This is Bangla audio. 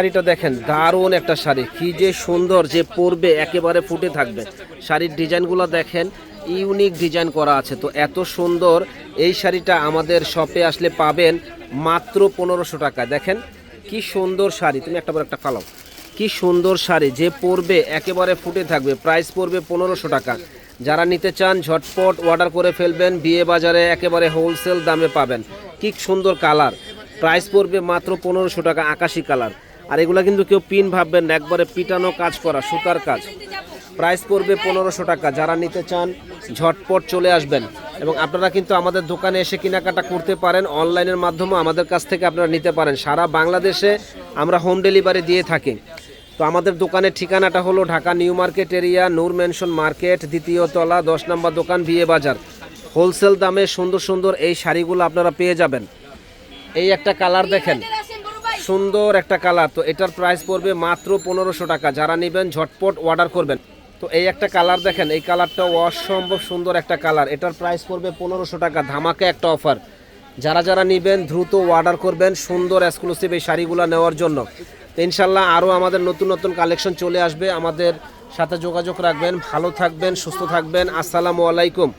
শাড়িটা দেখেন, দারুণ একটা শাড়ি। কি যে সুন্দর, যে পরবে, একেবারে ফুটে থাকবে। শাড়ির ডিজাইনগুলো দেখেন, ইউনিক ডিজাইন করা আছে। তো এত সুন্দর, এই শাড়িটা আমাদের শপে আসলে পাবেন মাত্র পনেরোশো টাকা। দেখেন, কি সুন্দর শাড়ি। তুমি একটা বড় একটা ফালাও। কি সুন্দর শাড়ি, যে পরবে, একেবারে ফুটে থাকবে। প্রাইস পড়বে পনেরোশো টাকা। যারা নিতে চান, ঝটপট অর্ডার করে ফেলবেন, বিয়ে বাজারে একেবারে হোলসেল দামে পাবেন। কি সুন্দর কালার। প্রাইস পড়বে মাত্র পনেরোশো টাকা, আকাশি কালার। আর এগুলো কিন্তু কেউ পিন ভাববেন না, একবারে পিটানো কাজ করা, সুতার কাজ। প্রাইস পড়বে পনেরোশো টাকা, যারা নিতে চান ঝটপট চলে আসবেন। এবং আপনারা কিন্তু আমাদের দোকানে এসে কেনাকাটা করতে পারেন, অনলাইনের মাধ্যমে আমাদের কাছ থেকে আপনারা নিতে পারেন। সারা বাংলাদেশে আমরা হোম ডেলিভারি দিয়ে থাকি। তো আমাদের দোকানের ঠিকানাটা হলো Dhaka new market area, Noor mansion market, দ্বিতীয় তলা, দশ নম্বর দোকান, বিয়ে বাজার। হোলসেল দামে সুন্দর সুন্দর এই শাড়িগুলো আপনারা পেয়ে যাবেন। এই একটা কালার দেখেন। সুন্দর একটা কালার। তো এটার প্রাইস পড়বে মাত্র পনেরোশো টাকা। যারা নেবেন, ঝটপট অর্ডার করবেন। তো এই একটা কালার দেখেন, এই কালারটা অসম্ভব সুন্দর একটা কালার। এটার প্রাইস পড়বে পনেরোশো টাকা, ধামাকে একটা অফার যারা যারা নেবেন, দ্রুত অর্ডার করবেন সুন্দর এক্সক্লুসিভ এই শাড়িগুলো নেওয়ার জন্য। তো ইনশাল্লাহ আরও আমাদের নতুন নতুন কালেকশন চলে আসবে। আমাদের সাথে যোগাযোগ রাখবেন। ভালো থাকবেন, সুস্থ থাকবেন। আসসালামু আলাইকুম।